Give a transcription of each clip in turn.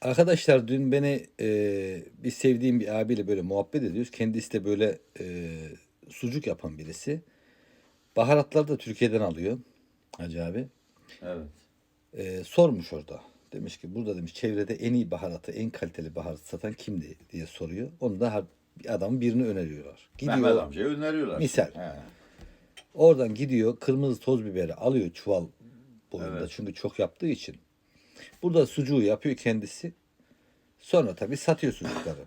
Arkadaşlar dün beni e, bir sevdiğim bir abiyle böyle muhabbet ediyoruz. Kendisi de böyle e, sucuk yapan birisi. Baharatları da Türkiye'den alıyor Hacı abi. Evet. E, sormuş orada. Demiş ki burada demiş çevrede en iyi baharatı, en kaliteli baharatı satan kimdi diye soruyor. Onu da bir adam birini öneriyorlar. Mehmet Gidiyor amcaya öneriyorlar. Misal. He. oradan gidiyor kırmızı toz biberi alıyor çuval boyunda Evet. çünkü çok yaptığı için. Burada sucuğu yapıyor kendisi. Sonra tabii satıyor sucukları.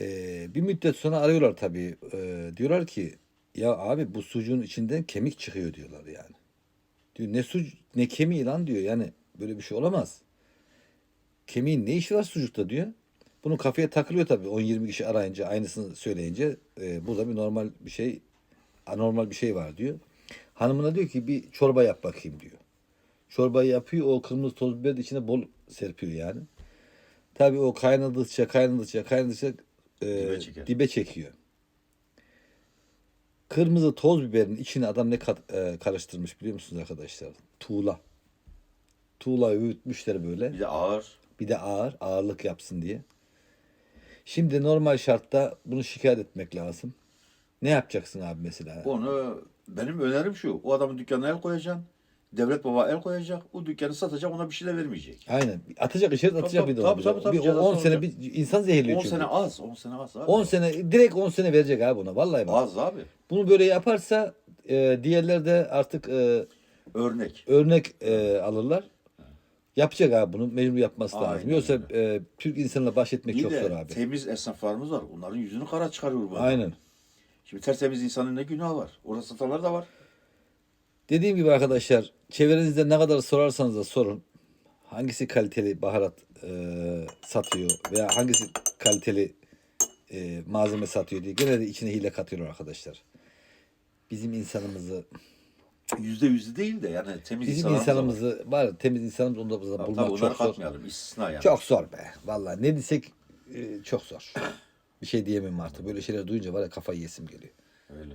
Ee, bir müddet sonra arıyorlar tabii. Ee, diyorlar ki ya abi bu sucuğun içinden kemik çıkıyor diyorlar yani. Diyor ne suc ne kemiği lan diyor yani böyle bir şey olamaz. Kemiğin ne işi var sucukta diyor. Bunun kafaya takılıyor tabii 10-20 kişi arayınca aynısını söyleyince e, burada bir normal bir şey anormal bir şey var diyor. Hanımına diyor ki bir çorba yap bakayım diyor. Çorbayı yapıyor o kırmızı toz biber içine bol serpiyor yani. Tabii o kaynadıkça kaynadıkça kaynadıkça e, Dibe çeker. dibe çekiyor. Kırmızı toz biberin içine adam ne kat- e, karıştırmış biliyor musunuz arkadaşlar? Tuğla. Tuğla öğütmüşler böyle. Bir de ağır. Bir de ağır, ağırlık yapsın diye. Şimdi normal şartta bunu şikayet etmek lazım. Ne yapacaksın abi mesela? Onu benim önerim şu. O adamın dükkanına el koyacaksın. Devlet baba el koyacak. O dükkanı satacak ona bir şey de vermeyecek. Aynen. Atacak içeri atacak bir de tabii, ona. tabii, tabii, bir cezası 10 sene bir insan zehirliyor 10 çünkü. sene az. 10 sene az abi. 10 sene direkt 10 sene verecek abi buna vallahi bak. Az abi. Bunu böyle yaparsa e, diğerler de artık e, Örnek. örnek e, alırlar. Yapacak abi bunu mecbur yapması Aynen lazım. Yoksa e, Türk insanla baş etmek çok de zor abi. temiz esnaflarımız var. Onların yüzünü kara çıkarıyor bu adam. Aynen. Şimdi tertemiz insanın ne günahı var? Orada satanlar da var. Dediğim gibi arkadaşlar çevrenizde ne kadar sorarsanız da sorun. Hangisi kaliteli baharat e, satıyor veya hangisi kaliteli e, malzeme satıyor diye gene de içine hile katıyorlar arkadaşlar. Bizim insanımızı Yüzde yüzü değil de yani temiz bizim var. insanımızı var ya, temiz insanımız onda da bulmak tabii, çok zor. katmayalım. İstisna yani. Çok zor be. Vallahi ne desek e, çok zor. Bir şey diyemem artık. Böyle şeyler duyunca var ya kafayı yesim geliyor. Öyle.